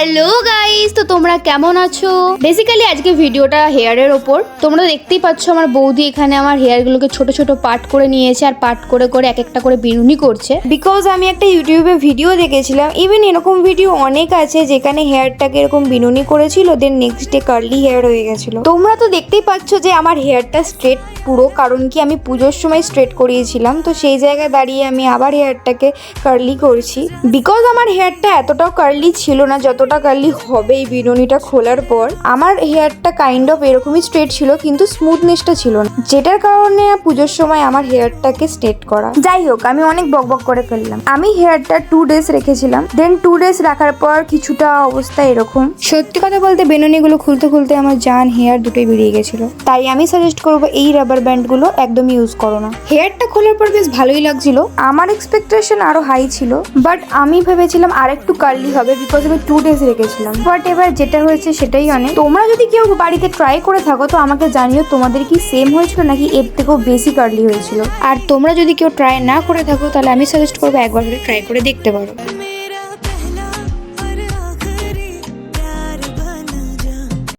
Hello guys. Guys তো তোমরা কেমন আছো? বেসিক্যালি আজকে ভিডিওটা হেয়ারের ওপর। তোমরা দেখতেই পাচ্ছ আমার বৌদি এখানে আমার হেয়ারগুলোকে ছোট ছোট পার্ট করে নিয়েছে আর পার্ট করে করে এক একটা করে বিনুনি করছে। বিকজ আমি একটা ইউটিউবে ভিডিও দেখেছিলাম। ইভেন এরকম ভিডিও অনেক আছে যেখানে হেয়ারটাকে এরকম বিনুনি করেছিল then next day curly hair হয়ে গেছিল। তোমরা তো দেখতেই পাচ্ছ যে আমার হেয়ারটা স্ট্রেট পুরো, কারণ কি আমি পুজোর সময় স্ট্রেট করিয়েছিলাম। তো সেই জায়গায় দাঁড়িয়ে আমি আবার হেয়ারটাকে কার্লি করছি। বিকজ আমার হেয়ারটা এতটাও কার্লি ছিল না, যতটা কার্লি হবে এই বিনুনিটা খোলার পর আমার হেয়ারটা কাইন্ড অফ এরকমই স্ট্রেট ছিল, কিন্তু স্মুথনেসটা ছিল না। যেটার কারণে পুজোর সময় আমার হেয়ারটাকে স্ট্রেট করা। যাই হোক, আমি অনেক বকবক করে ফেললাম। আমি হেয়ারটা টু ডেজ রেখেছিলাম। দেন টু ডেজ রাখার পর কিছুটা অবস্থা এরকম। সত্যি কথা বলতে বেনুনিগুলো খুলতে খুলতে আমার জান হেয়ার দুটোই বেরিয়ে গেছিল। তাই আমি সাজেস্ট করব, এই রাবার ব্যান্ডগুলো একদম ইউজ করো না। হেয়ারটা খোলার পর বেশ ভালোই লাগছিল। আমার এক্সপেকটেশন আরও হাই ছিল। বাট আমি ভেবেছিলাম আর একটু কার্লি হবে বিকজ আমি টু ডেজ রেখেছিলাম। বাট এবার যেটা হয়েছে সেটাই অনেক। তোমরা যদি কেউ বাড়িতে ট্রাই করে থাকো, তো আমাকে জানিও তোমাদের কি সেম হয়েছিল নাকি এর থেকেও বেশি কার্লি হয়েছিল। আর তোমরা যদি কেউ ট্রাই না করে থাকো, তাহলে আমি সাজেস্ট করব একবার ট্রাই করে দেখতে পারো।